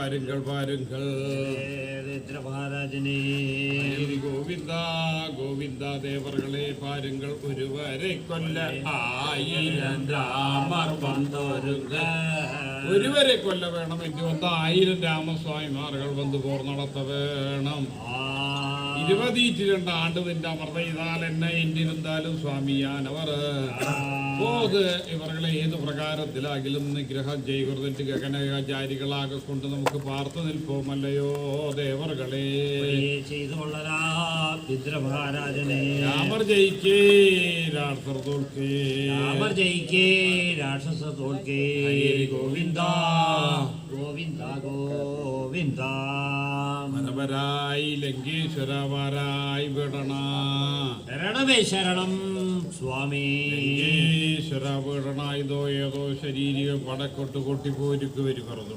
ദേവർകളെ പാരുങ്കൾ മഹാരാജനേ ഗോവിന്ദ ഗോവിന്ദ ദേവർകളെ ഒരു ഒരുവരെ കൊല്ല. ആയിരം രാമർ വന്നൊരുങ്ങ. ഒരുവരെ കൊല്ല വേണം എനിക്ക് വന്ന ആയിരം രാമസ്വാമിമാറുകൾ വന്ന് പോർ നടത്ത വേണം. ഇരുപത്തിയിട്ട് രണ്ട് ആണ്ട് നിന്റെ അമർത്ത ഇതാൽ എന്നെ എന്തിരുന്നാലും സ്വാമിയാനവർ. പോത് ഇവരുടെ ഏത് പ്രകാരത്തിലാകിലും നിഗ്രഹ ചെയ്കൃതിന്റെ ഗഗനചാരികളാകെ കൊണ്ട് നമുക്ക് പാർത്തു നിൽപ്പോമല്ലയോ ദേവർകളെ. ചെയ്തു കൊള്ളരാ രുദ്രമഹാരാജനെ രാമർ ജയിക്കേ രാഷ്ട്ര തോൽക്കേ. രാമർ ജയിക്കേ രാക്ഷസ തോൽക്കേ. ഗോവിന്ദ. ഗോവിന്ദ ഗോവിന്ദ. മനവരായി ലങ്കേശ്വരവരായി വിടണ. ശരണമേ ശരണം. സ്വാമി. ഏതോ ശരീരം പടക്കൊട്ട് കൊട്ടിപ്പോയിരിക്കും പറഞ്ഞു.